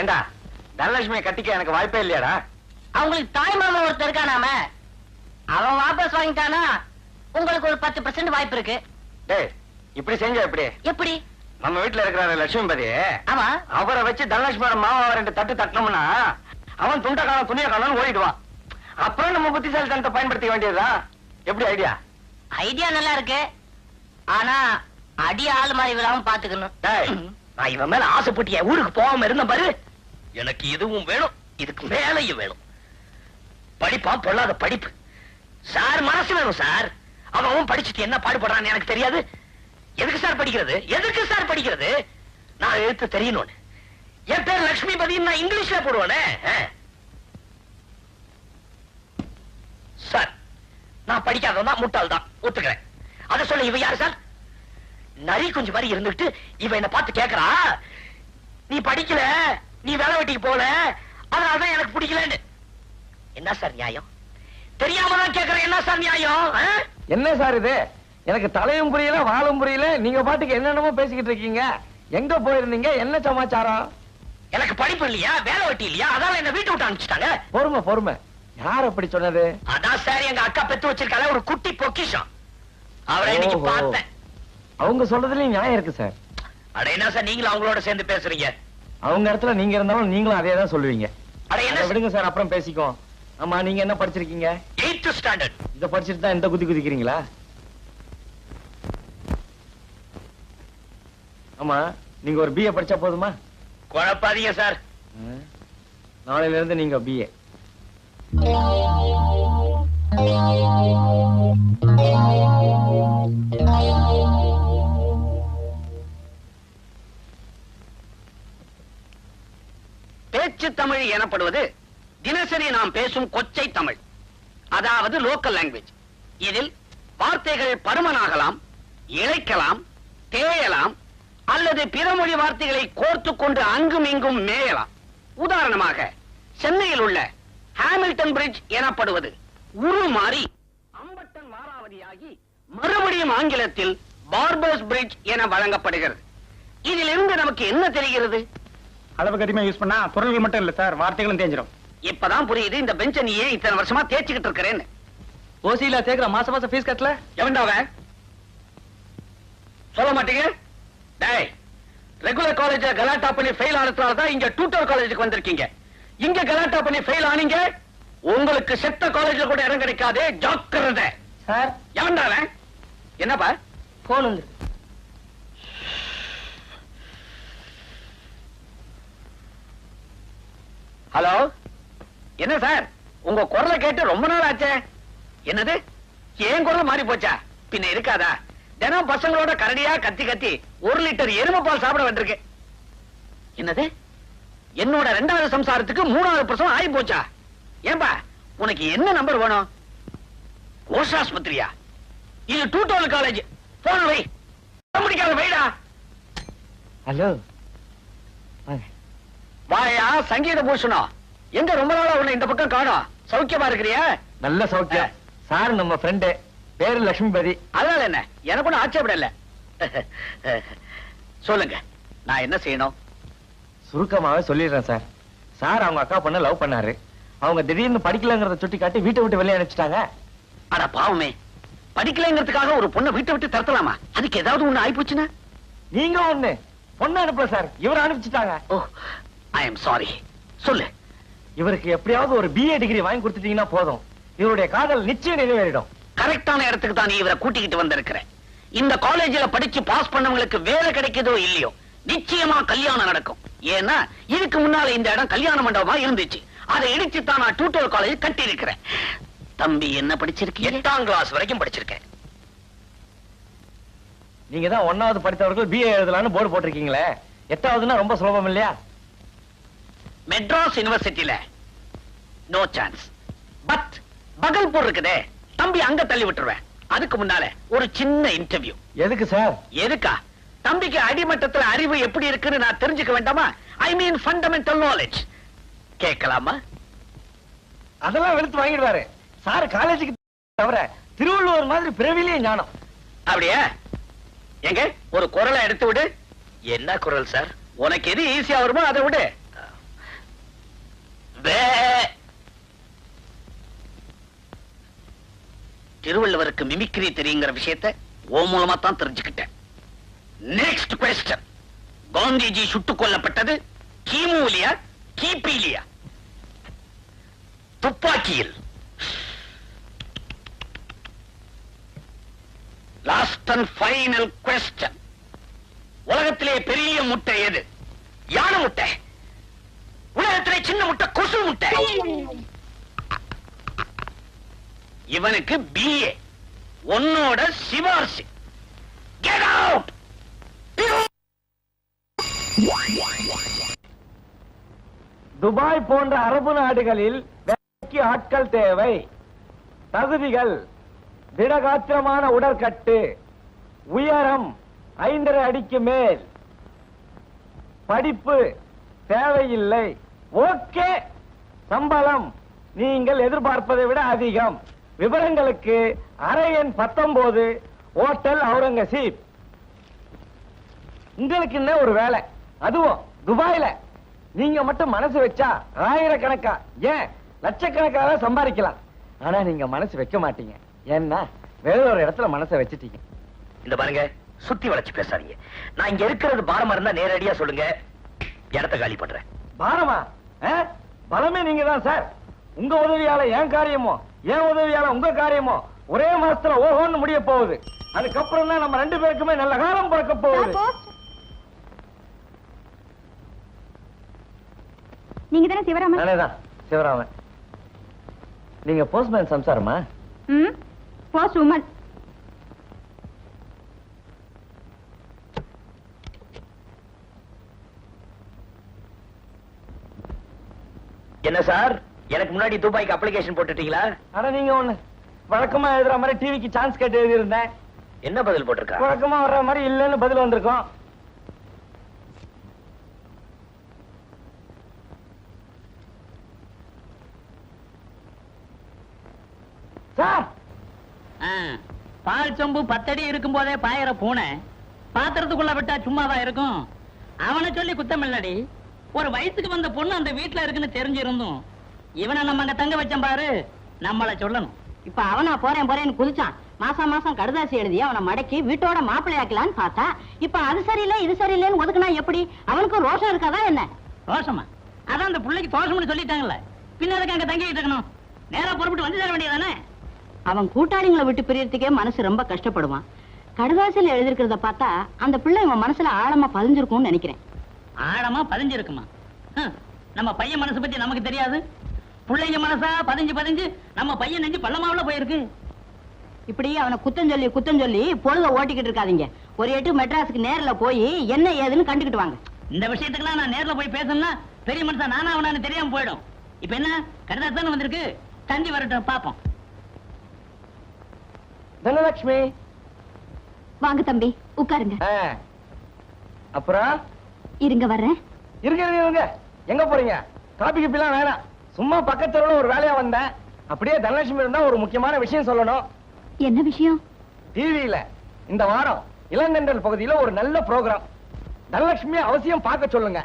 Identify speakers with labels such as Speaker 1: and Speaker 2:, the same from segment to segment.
Speaker 1: ஏண்டா? தனலட்சுமியை கட்டிக்க எனக்கு வாய்ப்பே இல்லையாடா?
Speaker 2: அவங்களுக்கு தாய் மாமா ஒருத்தர் இருக்கானாம அவன் வாபஸ் வாங்கிட்டானா? உங்களுக்கு ஒரு பத்து பர்சன்ட் வாய்ப்பு இருக்கு.
Speaker 1: டேய் இப்படி செஞ்ச எப்படி?
Speaker 2: எப்படி?
Speaker 1: நம்ம வீட்டுல இருக்கிற லட்சுமிபதி.
Speaker 2: ஆமா.
Speaker 1: அவரை வச்சு தனலட்சுமியோட மாமாவை ரெண்டு தட்டு தட்டினோம்னா அவன் துண்ட காலம் துணிய காலம் ஓடிடுவான். அப்புறம் நம்ம புத்திசாலித்தனத்தை பயன்படுத்திக்க வேண்டியதுதான் எப்படி ஐடியா?
Speaker 2: ஐடியா நல்லா இருக்கு. ஆனா அடி ஆள் மாதிரி விழாம பாத்துக்கணும்.
Speaker 3: நான் இவன் மேல ஆசைப்பட்டு என் ஊருக்கு போகாம இருந்த பாரு. எனக்கு இதுவும் வேணும் இதுக்கு மேலையும் வேணும். படிப்பா பொல்லாத படிப்பு. சார் மனசு வேணும் சார். அவன் படிச்சுட்டு என்ன பாடுபடுறான்னு எனக்கு தெரியாது. எதுக்கு சார் படிக்கிறது? எதுக்கு சார் படிக்கிறது? நான் எழுத்து தெரியணும்னு. என் பேர் பதியும் நான் இங்கிலீஷ்ல போடுவானே. சார் நான் படிக்காதவன் தான் முட்டாள் தான் ஒத்துக்கிறேன். அதை சொல்ல இவ யாரு சார்? நரி குஞ்சு மாதிரி இருந்துட்டு இவ என்ன பார்த்து கேக்குறா. நீ படிக்கல நீ வேலை வெட்டிக்கு போல அதனாலதான் எனக்கு பிடிக்கலன்னு. என்ன சார் நியாயம்? தெரியாம தான் கேக்குறேன் என்ன சார் நியாயம்?
Speaker 1: என்ன சார் இது? எனக்கு தலையும் புரியல வாழும் புரியல நீங்க பாட்டுக்கு என்னென்னமோ பேசிக்கிட்டு இருக்கீங்க. எங்க போயிருந்தீங்க? என்ன சமாச்சாரம்?
Speaker 3: எனக்கு படிப்பு இல்லையா? வேலை வெட்டி இல்லையா? அதால என்ன வீட்டு விட்டு அனுப்பிச்சிட்டாங்க.
Speaker 1: பொறுமை பொறுமை. யார் அப்படி சொன்னது?
Speaker 3: அதான் சார் எங்க அக்கா பெத்து வச்சிருக்கால ஒரு குட்டி பொக்கிஷம். அவரை இன்னைக்கு. பார்த்தேன்.
Speaker 1: அவங்க சொல்றதுலயும் நியாயம் இருக்கு சார்.
Speaker 3: அட என்ன சார் நீங்களும் அவங்களோட சேர்ந்து பேசுறீங்க?
Speaker 1: அவங்க இடத்துல நீங்க இருந்தாலும் நீங்களும் அதே தான் சொல்லுவீங்க.
Speaker 3: அட என்ன
Speaker 1: விடுங்க சார் அப்புறம் பேசிக்கோ ஆமா நீங்க என்ன படிச்சிருக்கீங்க?
Speaker 3: Eighth standard.
Speaker 1: இத படிச்சிட்டு தான் இந்த குதி குதிக்கிறீங்களா? ஆமா நீங்க ஒரு பிஏ படிச்சா போதுமா?
Speaker 3: குழப்பாதீங்க சார்.
Speaker 1: நாளையில இருந்து நீங்க பிஏ
Speaker 3: அச்சு தமிழ் எனப்படுவது தினசரி நாம் பேசும் கொச்சை தமிழ் அதாவது லோக்கல் லாங்குவேஜ் இதில் வார்த்தைகள் பருமனாகலாம் இழைக்கலாம் தேயலாம் அல்லது பிற மொழி வார்த்தைகளை கோர்த்து கொண்டு அங்கும் இங்கும் மேயலாம். உதாரணமாக சென்னையில் உள்ள ஹாமில்டன் பிரிட்ஜ் எனப்படுவது உருமாறி அம்பட்டன் வாராவதியாகி மறுபடியும் ஆங்கிலத்தில் பார்பர்ஸ் பிரிட்ஜ் என வழங்கப்படுகிறது. இதிலிருந்து நமக்கு என்ன தெரிகிறது?
Speaker 4: அளவுக்கு அதிகமா யூஸ் பண்ணா பொருள்கள் மட்டும் இல்ல சார் வார்த்தைகளும் தேஞ்சிரும்.
Speaker 3: இப்பதான் புரியுது இந்த பெஞ்ச நீ ஏன் இத்தனை வருஷமா தேய்ச்சிக்கிட்டு இருக்கிறேன்னு.
Speaker 1: ஓசியில சேர்க்கிற மாசம் மாசம் ஃபீஸ் கட்டல?
Speaker 3: எவன்டாவ சொல்ல மாட்டீங்க? டேய் ரெகுலர் காலேஜ்ல கலாட்டா பண்ணி ஃபெயில் ஆனதுனால தான் இங்க டூட்டர் காலேஜுக்கு வந்திருக்கீங்க. இங்க கலாட்டா பண்ணி ஃபெயில் ஆனீங்க உங்களுக்கு செத்த காலேஜ்ல கூட இடம் கிடைக்காது ஜாக்கிரதை.
Speaker 2: சார்.
Speaker 3: எவன்டாவ என்னப்பா?
Speaker 2: போன் வந்து
Speaker 3: ஹலோ? என்ன சார்? உங்க குரலை கேட்டு ரொம்ப நாள் ஆச்சே. என்னது? ஏன் குரல் மாறி போச்சா? பின்ன இருக்காதா? தினம் பசங்களோட கரடியா கத்தி கத்தி ஒரு லிட்டர் எருமை பால் சாப்பிட வேண்டியிருக்கு என்னது? என்னோட ரெண்டாவது சம்சாரத்துக்கு மூணாவது பிரசவம் ஆகி போச்சா? ஏன்பா உனக்கு என்ன நம்பர் வேணும்? கோஷாஸ்பத்திரியா? இது டூ டோல் காலேஜ். போன வை. முடிக்காத வைடா.
Speaker 1: ஹலோ.
Speaker 3: வாயா சங்கீத பூஷணம் எங்க ரொம்ப நாளா உன்னை இந்த பக்கம் காணோம். சௌக்கியமா இருக்கிறியா?
Speaker 1: நல்ல சௌக்கியம். சார் நம்ம ஃப்ரெண்டு பேரு லட்சுமிபதி
Speaker 3: அதனால என்ன? எனக்கு ஒண்ணும் ஆட்சேபம் இல்ல சொல்லுங்க. நான் என்ன செய்யணும்?
Speaker 1: சுருக்கமாவே சொல்லிடுறேன் சார். சார் அவங்க அக்கா பொண்ண லவ் பண்ணாரு. அவங்க திடீர்னு படிக்கலங்கிறத சுட்டி காட்டி வீட்டை விட்டு வெளியே அனுப்பிச்சிட்டாங்க.
Speaker 3: அட பாவமே. படிக்கலைங்கிறதுக்காக ஒரு பொண்ணை வீட்டை விட்டு தரத்தலாமா அதுக்கு ஏதாவது ஒண்ணு ஆயிப்போச்சுன்னா?
Speaker 1: நீங்க ஒண்ணு. பொண்ணு அனுப்பல சார். இவரை அனுப்பிச்சிட்டாங்க.
Speaker 3: ஓ ஐ எம் சாரி சொல்லு.
Speaker 1: இவருக்கு எப்படியாவது ஒரு பிஏ டிகிரி வாங்கி கொடுத்துட்டீங்கன்னா போதும். இவருடைய காதல் நிச்சயம் நிறைவேறிடும்.
Speaker 3: கரெக்டான இடத்துக்கு தான் நீ இவரை கூட்டிக்கிட்டு வந்திருக்கிற. இந்த காலேஜ்ல படிச்சு பாஸ் பண்ணவங்களுக்கு வேலை கிடைக்குதோ இல்லையோ நிச்சயமா கல்யாணம் நடக்கும். ஏன்னா இதுக்கு முன்னால இந்த இடம் கல்யாண மண்டபமா இருந்துச்சு. அதை இடிச்சு தான் நான் டூட்டோல் காலேஜ் கட்டி இருக்கிறேன் தம்பி என்ன படிச்சிருக்கீங்க? எட்டாம் கிளாஸ் வரைக்கும் படிச்சிருக்கேன்.
Speaker 1: நீங்க தான் ஒன்னாவது படித்தவர்கள் பிஏ எழுதலாம்னு போர்டு போட்டிருக்கீங்களே. எட்டாவதுன்னா ரொம்ப சுலபம் இல்லையா?
Speaker 3: மெட்ராஸ் யுனிவர்சிட்டியில. நோ சான்ஸ் பட் பகல்பூர் இருக்குதே தம்பி அங்க தள்ளி விட்டுருவேன். அதுக்கு முன்னால ஒரு சின்ன இன்டர்வியூ
Speaker 1: எதுக்கு சார்?
Speaker 3: எதுக்கா? தம்பிக்கு அடிமட்டத்துல அறிவு எப்படி இருக்குன்னு நான் தெரிஞ்சுக்க வேண்டாமா? ஐ மீன் ஃபண்டமெண்டல் நாலேஜ் கேட்கலாமா?
Speaker 1: அதெல்லாம் வெளுத்து வாங்கிடுவாரு. சார் காலேஜுக்கு தவிர திருவள்ளுவர் மாதிரி பிறவிலேயே ஞானம்.
Speaker 3: அப்படியா? எங்க? ஒரு குரலை எடுத்து விடு. என்ன குரல் சார்? உனக்கு எது ஈஸியா வருமோ அதை விடு. திருவள்ளுவருக்கு மிமிக்ரி தெரியுங்கிற விஷயத்தை ஓ மூலமா தான் தெரிஞ்சுக்கிட்டேன். நெக்ஸ்ட் கொஸ்டன் காந்திஜி சுட்டுக் கொல்லப்பட்டது கிமுலியா கிபிலியா துப்பாக்கியில். லாஸ்ட் அண்ட் ஃபைனல் கொஸ்டன் உலகத்திலே பெரிய முட்டை எது? யானை முட்டை. உலகத்திலே சின்ன முட்டை கொசு முட்டை. இவனுக்கு பிஏ உன்னோட சிவாசி கெட் அவுட்
Speaker 1: துபாய் போன்ற அரபு நாடுகளில் வேலைக்கு ஆட்கள் தேவை. தகுதிகள் திடகாத்திரமான உடற்கட்டு உயரம் ஐந்தரை அடிக்கு மேல். படிப்பு தேவையில்லை. ஓகே. சம்பளம். நீங்கள் எதிர்பார்ப்பதை விட அதிகம். விவரங்களுக்கு அறை எண் பத்தொன்பது ஹோட்டல் அவுரங்கசீப். உங்களுக்கு என்ன ஒரு வேலை. அதுவும் துபாயில. நீங்க மட்டும் மனசு வச்சா ஆயிரக்கணக்கா? ஏன்? லட்சக்கணக்காக சம்பாதிக்கலாம். ஆனா நீங்க மனசு வைக்க மாட்டீங்க. ஏன்னா வேற ஒரு இடத்துல மனசை வச்சுட்டீங்க.
Speaker 3: இந்த பாருங்க சுத்தி வளைச்சு பேசாதீங்க. நான் இங்க இருக்கிறது பாரமா இருந்தா நேரடியா சொல்லுங்க. இடத்த காலி பண்றேன்.
Speaker 1: பாரமா? பலமே நீங்க தான் சார். உங்க உதவியால என் காரியமோ என் உதவியால உங்க காரியமோ ஒரே மாசத்துல ஓஹோன்னு முடிய போகுது. அதுக்கப்புறம் தான் நம்ம ரெண்டு பேருக்குமே நல்ல காலம் பிறக்க போகுது.
Speaker 5: நீங்க தானே சிவராமன்?
Speaker 1: நானேதான் சிவராமன். நீங்க போஸ்ட்மேன் சம்சாரமா?
Speaker 5: ம்? போஸ்ட் உமன்
Speaker 3: என்ன சார்? எனக்கு முன்னாடி துபாய்க்கு அப்ளிகேஷன் போட்டுட்டீங்களா?
Speaker 1: ஆனா நீங்க ஒண்ணு வழக்கமா எழுதுற மாதிரி டிவிக்கு சான்ஸ் கேட்டு எழுதி இருந்தேன்
Speaker 3: என்ன பதில் போட்டிருக்கா?
Speaker 1: வழக்கமா வர்ற மாதிரி இல்லைன்னு பதில் வந்திருக்கோம். சார்!
Speaker 6: ஆ, பால் சொம்பு பத்தடி இருக்கும் போதே பாயற பூனை. பாத்திரத்துக்குள்ள விட்டா சும்மாதான் இருக்கும். அவனை சொல்லி குத்தம் இல்லடி ஒரு வயசுக்கு வந்த பொண்ணு அந்த வீட்டுல இருக்குன்னு தெரிஞ்சிருந்தும் இவனை நம்ம அங்க தங்க வச்சோம் பாரு நம்மள சொல்லணும்.
Speaker 7: இப்ப அவனா போறேன் போறேன்னு குதிச்சான். மாசம் மாசம் கடுதாசி எழுதி அவனை மடக்கி வீட்டோட மாப்பிள்ளையாக்கலான்னு பார்த்தா இப்ப அது சரியில்லை இது சரியில்லைன்னு ஒதுக்குனா எப்படி? அவனுக்கு ரோஷம் இருக்காதா என்ன?
Speaker 6: ரோஷமா? அதான் அந்த பிள்ளைக்கு தோஷம்னு சொல்லிட்டாங்கல்ல. பின்ன அதுக்கு அங்க தங்கிட்டு இருக்கணும்? நேரா புறப்பட்டு வந்து தர வேண்டியதானே
Speaker 7: அவன் கூட்டாளிங்களை விட்டு பிரியறதுக்கே மனசு ரொம்ப கஷ்டப்படுவான். கடுதாசியில் எழுதிருக்கிறத பார்த்தா அந்த பிள்ளை இவன் மனசுல ஆழமா பதிஞ்சிருக்கும்னு நினைக்கிறேன்.
Speaker 6: ஆழமா பதிஞ்சிருக்குமா? ஹம், நம்ம பையன் மனசு பத்தி நமக்கு தெரியாது. பிள்ளைங்க மனசா பதிஞ்சு பதிஞ்சு நம்ம பையன் நெஞ்சு பள்ளமாவுல போயிருக்கு.
Speaker 7: இப்படி அவனை குத்தம் சொல்லி குத்தம் சொல்லி பொழுத ஓட்டிக்கிட்டு இருக்காதீங்க. ஒரு எட்டு மெட்ராஸுக்கு நேர்ல போய் என்ன ஏதுன்னு கண்டுக்கிட்டு வாங்க.
Speaker 6: இந்த விஷயத்துக்குலாம் நான் நேர்ல போய் பேசணும்னா பெரிய மனுஷன் நானா அவனான்னு தெரியாம போயிடும். இப்ப என்ன? கடிதாசு தானே வந்திருக்கு. தந்தி வரட்டும் பாப்போம்
Speaker 1: தனலட்சுமி.
Speaker 5: வாங்க தம்பி உட்காருங்க.
Speaker 1: அப்புறம்?
Speaker 5: இருங்க வர்றேன்.
Speaker 1: இருங்க இருங்க, எங்க போறீங்க? காபி கிப்பிலாம் வேணாம் சும்மா பக்கத்துல ஒரு வேலையா வந்தேன். அப்படியே தனலட்சுமி இருந்தா ஒரு முக்கியமான விஷயம் சொல்லணும்.
Speaker 5: என்ன விஷயம்?
Speaker 1: டிவியில இந்த வாரம் இளங்கண்டல் பகுதியில ஒரு நல்ல ப்ரோக்ராம் தனலட்சுமி அவசியம் பார்க்க சொல்லுங்க.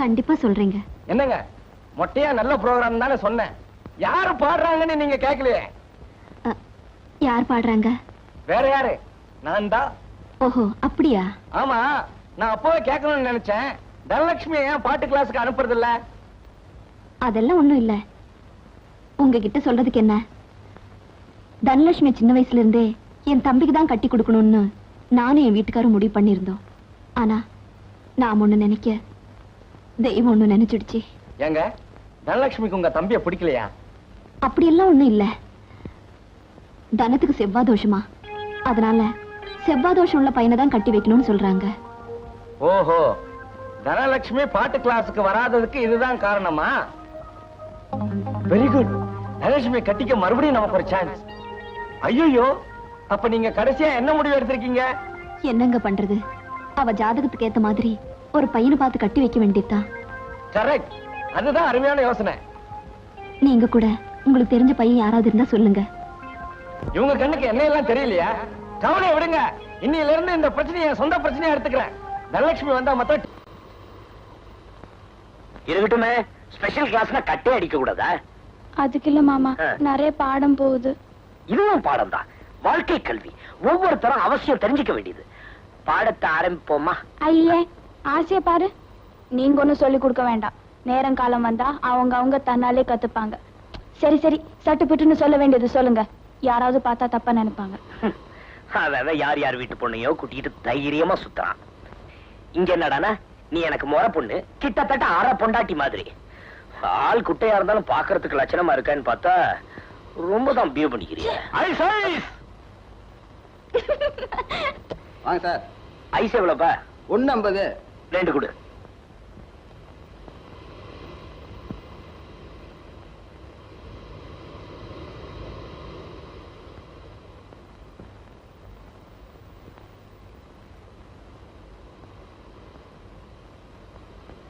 Speaker 5: கண்டிப்பா சொல்றீங்க.
Speaker 1: என்னங்க? மொட்டையா நல்ல ப்ரோக்ராம் தானே சொன்னேன். யாரு பாடுறாங்கன்னு நீங்க கேட்கலையே.
Speaker 5: யார் பாடுறாங்க?
Speaker 1: வேற யாரு? நான் தான்.
Speaker 5: ஓஹோ அப்படியா?
Speaker 1: ஆமா. நான் அப்பவே கேட்கணும்னு நினைச்சேன். தனலட்சுமி ஏன் பாட்டு கிளாஸுக்கு அனுப்புறது இல்ல
Speaker 5: அதெல்லாம் ஒண்ணும் இல்ல. உங்ககிட்ட சொல்றதுக்கு என்ன? தனலட்சுமி சின்ன வயசுல இருந்தே என் தம்பிக்கு தான் கட்டி கொடுக்கணும்னு நானும் என் வீட்டுக்காரும் முடிவு பண்ணியிருந்தோம். ஆனா நாம் ஒண்ணு நினைக்க தெய்வம் ஒண்ணு நினைச்சிடுச்சு.
Speaker 1: ஏங்க தனலட்சுமிக்கு உங்க தம்பிய பிடிக்கலையா?
Speaker 5: அப்படியெல்லாம் ஒண்ணும் இல்ல. தனத்துக்கு செவ்வாய் தோஷமா அதனால செவ்வாய் தோஷம் உள்ள பையனை தான் கட்டி வைக்கணும்னு சொல்றாங்க.
Speaker 1: ஓஹோ தனலட்சுமி பாட்டு கிளாஸுக்கு வராததுக்கு இதுதான் காரணமா? வெரி குட் தனலட்சுமி கட்டிக்க மறுபடியும் நமக்கு ஒரு சான்ஸ் ஐயோ அப்ப நீங்க கடைசியா என்ன முடிவு எடுத்திருக்கீங்க?
Speaker 5: என்னங்க பண்றது? அவ ஜாதகத்துக்கு ஏத்த மாதிரி ஒரு பையனை பார்த்து கட்டி வைக்க வேண்டியதுதான்
Speaker 1: கரெக்ட் அதுதான் அருமையான யோசனை.
Speaker 5: நீங்க கூட உங்களுக்கு தெரிஞ்ச பையன் யாராவது இருந்தா சொல்லுங்க.
Speaker 1: இவங்க கண்ணுக்கு என்ன எல்லாம் தெரியலையா? கவலையை விடுங்க. இன்னையில இருந்து இந்த பிரச்சனையை சொந்த பிரச்சனையா எடுத்துக்கிறேன். தனலட்சுமி வந்தா மொத்தம்
Speaker 3: இருக்கட்டுமே
Speaker 8: ஸ்பெஷல் கிளாஸ்னா கட்டே அடிக்க கூடாதா?
Speaker 9: அதுக்கு இல்ல மாமா. நிறைய பாடம் போகுது.
Speaker 8: இதுவும் பாடம் தான் வாழ்க்கை கல்வி. ஒவ்வொருத்தரும் அவசியம் தெரிஞ்சுக்க வேண்டியது. பாடத்தை ஆரம்பிப்போமா?
Speaker 9: ஐயே ஆசைய பாரு. நீங்க ஒண்ணும் சொல்லி கொடுக்க வேண்டாம். நேரம் காலம் வந்தா அவங்க அவங்க தன்னாலே கத்துப்பாங்க. சரி சரி சட்டு பிட்டுன்னு சொல்ல வேண்டியது சொல்லுங்க. யாராவது பார்த்தா தப்பா நினைப்பாங்க.
Speaker 8: யார் யார் வீட்டு பொண்ணையோ கூட்டிட்டு தைரியமா சுத்துறான். இங்க என்னடானா? நீ எனக்கு முறை பொண்ணு கிட்டத்தட்ட அரை பொண்டாட்டி மாதிரி. ஆள் குட்டையா இருந்தாலும் பாக்குறதுக்கு லட்சணமா இருக்கான்னு பார்த்தா ரொம்ப தான் பியூ பண்ணிக்கிறீங்க. Ice ice!
Speaker 4: வாங்க சார்.
Speaker 8: ஐஸ் எவ்வளவுப்பா?
Speaker 4: ஒண்ணு ஐம்பது.
Speaker 8: ரெண்டு கொடு.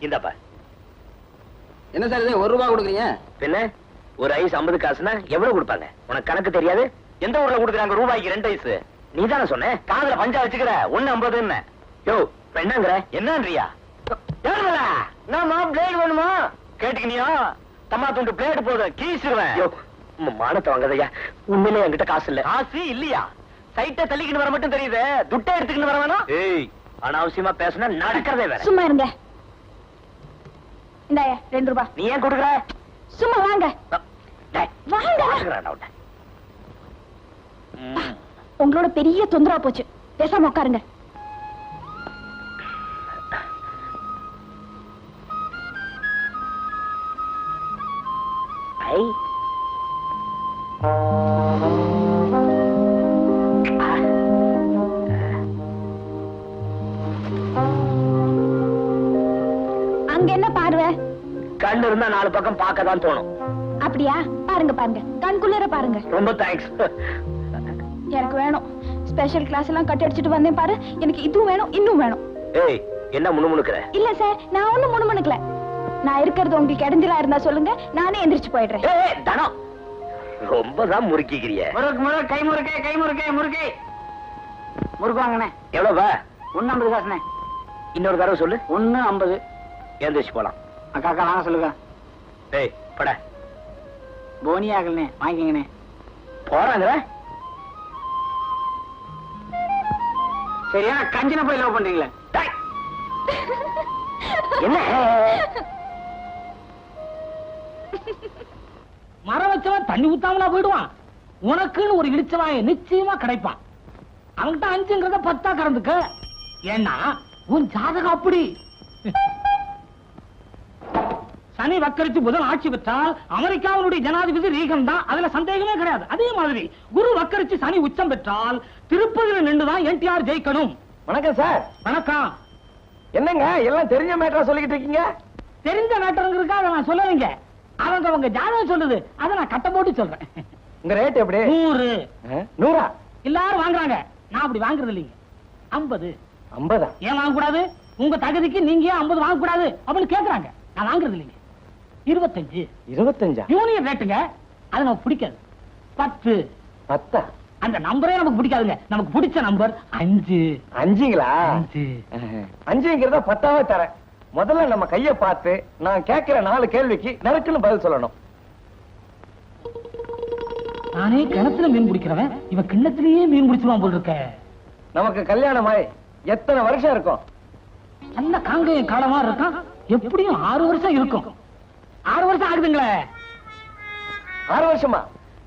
Speaker 8: இந்தாப்பா
Speaker 4: என்ன சார் இது? ஒரு ரூபா கொடுக்குறீங்க?
Speaker 8: பின்ன ஒரு ஐஸ் ஐம்பது காசுனா எவ்வளவு கொடுப்பாங்க? உனக்கு கணக்கு தெரியாது? எந்த ஊர்ல கொடுக்குறாங்க ரூபாய்க்கு ரெண்டு ஐஸ்? நீ தானே சொன்ன? காதுல பஞ்சா வச்சுக்கிற. ஒண்ணு ஐம்பதுன்னு. யோ இப்ப என்னங்கிற என்னன்றியா நாம பிளேடு வேணுமா? கேட்டுக்கினியா? தம்மா துண்டு பிளேடு போதும். கீசிருவேன். யோ உம் மானத்தை வாங்கதையா உண்மையிலே என்கிட்ட காசு இல்ல. காசு இல்லையா? சைட்டை தள்ளிக்கின்னு வர மட்டும் தெரியுது. துட்டை எடுத்துக்கின்னு வர வேணாம். ஏய் அனாவசியமா பேசினா நடக்கிறதே வேற.
Speaker 9: சும்மா இருங்க. ரெண்டு ரூபாய்
Speaker 8: நீ ஏன் கொடுக்குற?
Speaker 9: சும்மா வாங்க. வாங்க. உங்களோட பெரிய தொந்தரவு போச்சு. பேசாம உட்காருங்க.
Speaker 8: ஐ
Speaker 9: அங்க என்ன பார்வை?
Speaker 8: கண்ணு இருந்தா நாலு பக்கம் பார்க்க தான் தோணும்.
Speaker 9: அப்படியா? பாருங்க பாருங்க. கண்குள்ளர பாருங்க.
Speaker 8: ரொம்ப தேங்க்ஸ்
Speaker 9: எனக்கு வேணும். ஸ்பெஷல் கிளாஸ் எல்லாம் கட்டி அடிச்சிட்டு வந்தேன் பாரு. எனக்கு இதுவும் வேணும் இன்னும் வேணும்.
Speaker 8: ஏய் என்ன முணுமுணுக்கிற?
Speaker 9: இல்ல சார் நான் ஒண்ணும் முணுமுணுக்கல. நான் இருக்கிறது உங்களுக்கு இடைஞ்சலா இருந்தா சொல்லுங்க. நானே எந்திரிச்சு போயிடுறேன்.
Speaker 8: ஏய் தனம். ரொம்ப தான் முறுக்கிக்கிறிய.
Speaker 10: முறுக்கு முறுக்கு கை முறுக்கே கை முறுக்கே முறுக்கே. முறுக்கு வாங்கண்ணே
Speaker 8: எவ்வளவுப்பா?
Speaker 10: ஒண்ணு ஐம்பது காசுண்ணே
Speaker 8: இன்னொரு தடவை சொல்லு.
Speaker 10: ஒண்ணு ஐம்பது.
Speaker 8: எந்திரிச்சு போலாம்.
Speaker 10: அக்கா அக்கா வாங்க சொல்லுங்க.
Speaker 8: ஏய் பட.
Speaker 10: போனி வாங்கிக்கங்கண்ணே.
Speaker 8: போறாங்கிற
Speaker 10: சரியா? கஞ்சின போய் லவ் பண்றீங்களே.
Speaker 8: டேய். என்ன?
Speaker 2: மரம் வச்சவன் தண்ணி ஊத்தாமலா போயிடுவான். உனக்குன்னு ஒரு இடிச்சவாய நிச்சயமா கிடைப்பான். அவன்கிட்ட அஞ்சுங்கிறத பத்தா கறந்துக்க. ஏன்னா உன் ஜாதகம் அப்படி. சனி வக்கரிச்சு புதன் ஆட்சி பெற்றால் அமெரிக்காவினுடைய ஜனாதிபதி ரீகன் தான். அதுல சந்தேகமே கிடையாது. அதே மாதிரி குரு வக்கரிச்சு சனி உச்சம் பெற்றால் திருப்பதியில நின்றுதான் என்டிஆர் ஜெயிக்கணும்.
Speaker 1: வணக்கம் சார்.
Speaker 2: வணக்கம்.
Speaker 1: என்னங்க? எல்லாம் தெரிஞ்ச மேட்டரா சொல்லிக்கிட்டு இருக்கீங்க?
Speaker 2: தெரிஞ்ச மேட்டருங்கிறதுக்காக அதை நான் சொல்லலைங்க. அவங்க அவங்க ஜாதகம் சொல்லுது. அதை நான் கட்ட போட்டு சொல்றேன்.
Speaker 1: உங்க ரேட் எப்படி?
Speaker 2: நூறு?
Speaker 1: நூறா?
Speaker 2: எல்லாரும் வாங்குறாங்க. நான் அப்படி வாங்குறது இல்லைங்க. ஐம்பது.
Speaker 1: ஐம்பதா?
Speaker 2: ஏன் வாங்கக்கூடாது? உங்க தகுதிக்கு நீங்க ஏன் ஐம்பது வாங்கக்கூடாது? அப்படின்னு கேக்குறாங்க. நான் வாங்குறது இல்லைங்க. இருபத்தஞ்சு.
Speaker 1: இருபத்தஞ்சா?
Speaker 2: யூனியன் ரேட்டுங்க. அது நமக்கு பிடிக்காது. பத்து.
Speaker 1: பத்தா?
Speaker 2: அந்த நம்பரே நமக்கு பிடிக்காதுங்க. நமக்கு பிடிச்ச நம்பர் அஞ்சு.
Speaker 1: அஞ்சுங்களா?
Speaker 2: அஞ்சு.
Speaker 1: அஞ்சுங்கிறத பத்தாவே தரேன். முதல்ல நம்ம கைய பார்த்து நான் கேட்கிற நாலு கேள்விக்கு நறுக்குன்னு பதில் சொல்லணும்.
Speaker 2: நானே கிணத்துல மீன் பிடிக்கிறவன். இவன் கிண்ணத்திலேயே மீன் பிடிச்சிருவான் போல் இருக்க.
Speaker 1: நமக்கு கல்யாணம் ஆயி எத்தனை வருஷம் இருக்கும்?
Speaker 2: நல்ல காங்கேயம் காலமா இருக்கான். எப்படியும் ஆறு வருஷம் இருக்கும். ஆறு வருஷம் ஆகுதுங்களே.
Speaker 1: ஆறு வருஷமா?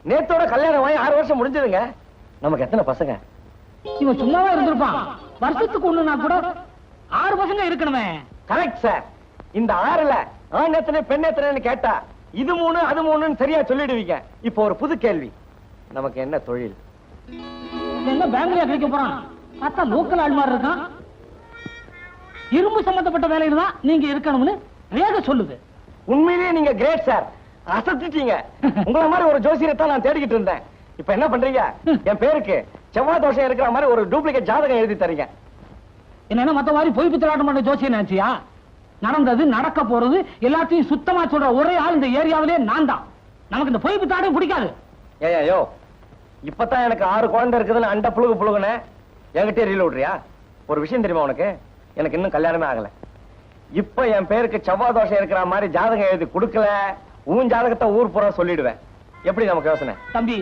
Speaker 1: நேத்தோட கல்யாணம் ஆகி ஆறு வருஷம் முடிஞ்சதுங்க. நமக்கு எத்தனை பசங்க?
Speaker 2: இவன் சும்மாவா இருந்திருப்பான். வருஷத்துக்கு ஒண்ணுனா கூட ஆறு பசங்க இருக்கணுமே.
Speaker 1: கரெக்ட் சார் இந்த ஆறுல ஆண் எத்தனை பெண் எத்தனைன்னு கேட்டா இது மூணு அது மூணுன்னு சரியா சொல்லிடுவீங்க. இப்போ ஒரு புது கேள்வி. நமக்கு என்ன தொழில்?
Speaker 2: என்ன பேங்க்லயா கிடைக்க போறான்? பார்த்தா லோக்கல் ஆள் மாதிரி இருக்கான். இரும்பு சம்பந்தப்பட்ட வேலையில தான் நீங்க இருக்கணும்னு ரேக சொல்லுது.
Speaker 1: உண்மையிலேயே நீங்க கிரேட் சார் அசத்திட்டீங்க. உங்களை மாதிரி ஒரு ஜோசியத்தை நான் தேடிக்கிட்டு இருந்தேன். இப்ப என்ன பண்றீங்க? என் பேருக்கு செவ்வாய் தோஷம் இருக்கிற மாதிரி ஒரு டூப்ளிகேட் ஜாதகம் எழுதி தரீங்க.
Speaker 2: என்ன மத்த மாதிரி பொய் பித்தலாட்டம் பண்ண ஜோசியம் நினைச்சியா? நடந்தது நடக்க போறது எல்லாத்தையும் சுத்தமா சொல்ற ஒரே ஆள் இந்த ஏரியாவிலே நான் தான். நமக்கு இந்த பொய் பித்தாட்டம் பிடிக்காது.
Speaker 1: ஏய் இப்பதான் எனக்கு ஆறு குழந்தை இருக்குதுன்னு அண்ட புழுகு புழுகுன. என்கிட்ட ரீல் விடுறியா? ஒரு விஷயம் தெரியுமா உனக்கு? எனக்கு இன்னும் கல்யாணமே ஆகல. இப்ப என் பேருக்கு செவ்வாய் தோஷம் இருக்கிற மாதிரி ஜாதகம் எழுதி கொடுக்கல உன் ஜாதகத்தை ஊர் பூரா சொல்லிடுவேன். எப்படி நமக்கு யோசனை?
Speaker 2: தம்பி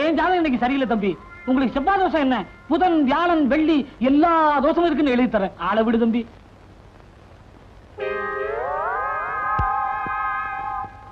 Speaker 2: ஏன் ஜாதகம் இன்னைக்கு சரியில்லை தம்பி? உங்களுக்கு செவ்வாய் தோஷம் என்ன? புதன் வியாழன் வெள்ளி எல்லா தோஷமும் இருக்குன்னு எழுதி தரேன். ஆளை விடு தம்பி.